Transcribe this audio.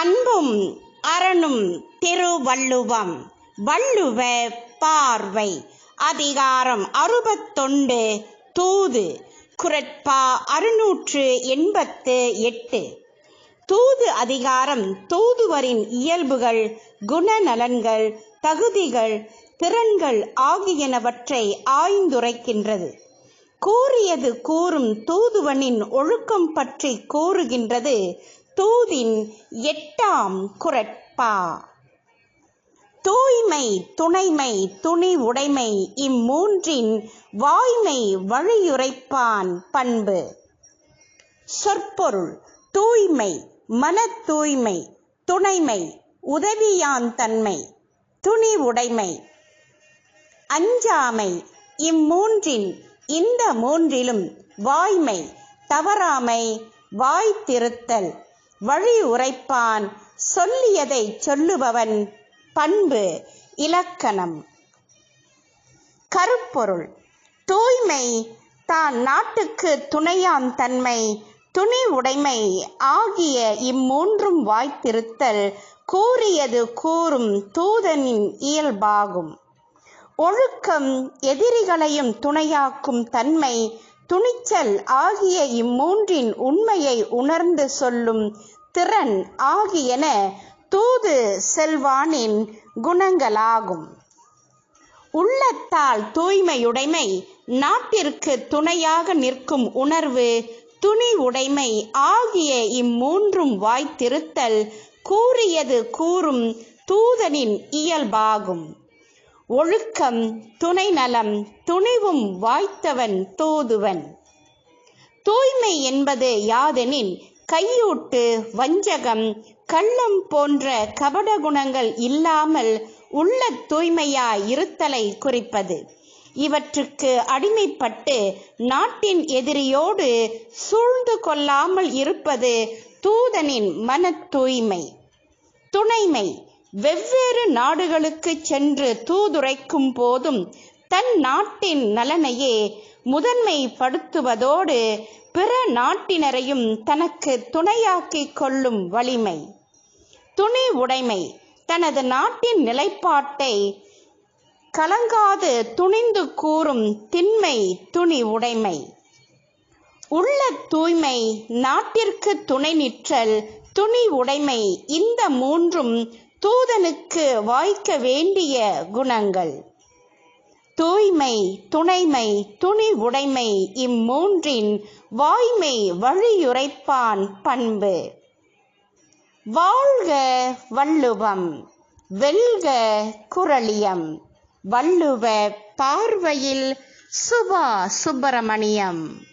அன்பும் அரணும் திருவள்ளுவம். வள்ளுவ பார்வை. அதிகாரம் அறுபத்தொண்டு தூது. குரட்பா அறுநூற்று எண்பத்து எட்டு. தூது அதிகாரம் தூதுவரின் இயல்புகள் குணநலன்கள் தகுதிகள் திறன்கள் ஆகியனவற்றை ஆய்ந்துரைக்கின்றது. கூறியது கூறும் தூதுவனின் ஒழுக்கம் பற்றி கூறுகின்றது தூதின் எட்டாம் குரட்பா. தூய்மை துணைமை துணி உடைமை இம்மூன்றின் வாய்மை வழியுரைப்பான் பண்பு. சொற்பொருள் தூய்மை மன தூய்மை துணைமை உதவியான் தன்மை துணி உடைமை அஞ்சாமை இம்மூன்றின் இந்த மூன்றிலும் வாய்மை தவறாமை வாய் திருத்தல் வழி உரைப்பான் சொல்லியதை சொல்லுபவன் பண்பு இலக்கணம். கருப்பொருள். தூய்மை தான் நாட்டுக்கு துணையான் தன்மை துணி உடைமை ஆகிய இம்மூன்றும் வாய்த்திருத்தல் கூறியது கூறும் தூதனின் இயல்பாகும். ஒழுக்கம் எதிரிகளையும் துணையாக்கும் தன்மை துணிச்சல் ஆகிய இம்மூன்றின் உண்மையை உணர்ந்து சொல்லும் திறன் ஆகியன தூது செல்வானின் குணங்களாகும். உள்ளத்தால் தூய்மையுடைமை நாட்டிற்கு துணையாக நிற்கும் உணர்வு துணி உடைமை ஆகிய இம்மூன்றும் வாய்த்திருத்தல் கூறியது கூறும் தூதனின் இயல்பாகும். ஒழுக்கம் துணை நலம் துணிவும் வாய்த்தவன் தோதுவன். தூய்மை என்பது யாதெனின் கையூட்டு வஞ்சகம் கள்ளம் போன்ற கபட குணங்கள் இல்லாமல் உள்ள தூய்மையா இருத்தலை குறிப்பது. இவற்றுக்கு அடிமைப்பட்டு நாட்டின் எதிரியோடு சூழ்ந்து கொள்ளாமல் இருப்பது தூதனின் மன தூய்மை. துணைமை. வெவ்வேறு நாடுகளுக்கு சென்று தூதுரைக்கும் போதும் தன் நாட்டின் நலனையே முதன்மைப்படுத்துவதோடு பிற நாட்டினரையும் தனக்கு துணையாக்கிக் கொள்ளும் வலிமை. துணி உடைமை. தனது நாட்டின் நிலைப்பாட்டை கலங்காது துணிந்து கூறும் திண்மை துணி உடைமை. உள்ள தூய்மை. நாட்டிற்கு துணை நிற்றல் துணி உடைமை. இந்த மூன்றும் தூதனுக்கு வாய்க்க வேண்டிய குணங்கள். தூய்மை துணைமை துணி உடைமை இம்மூன்றின் வாய்மை வழியுரைப்பான் பண்பு. வாழ்க வள்ளுவம் வெல்க குரளியம் வள்ளுவ பார்வையில் சுபா சுப்பிரமணியம்.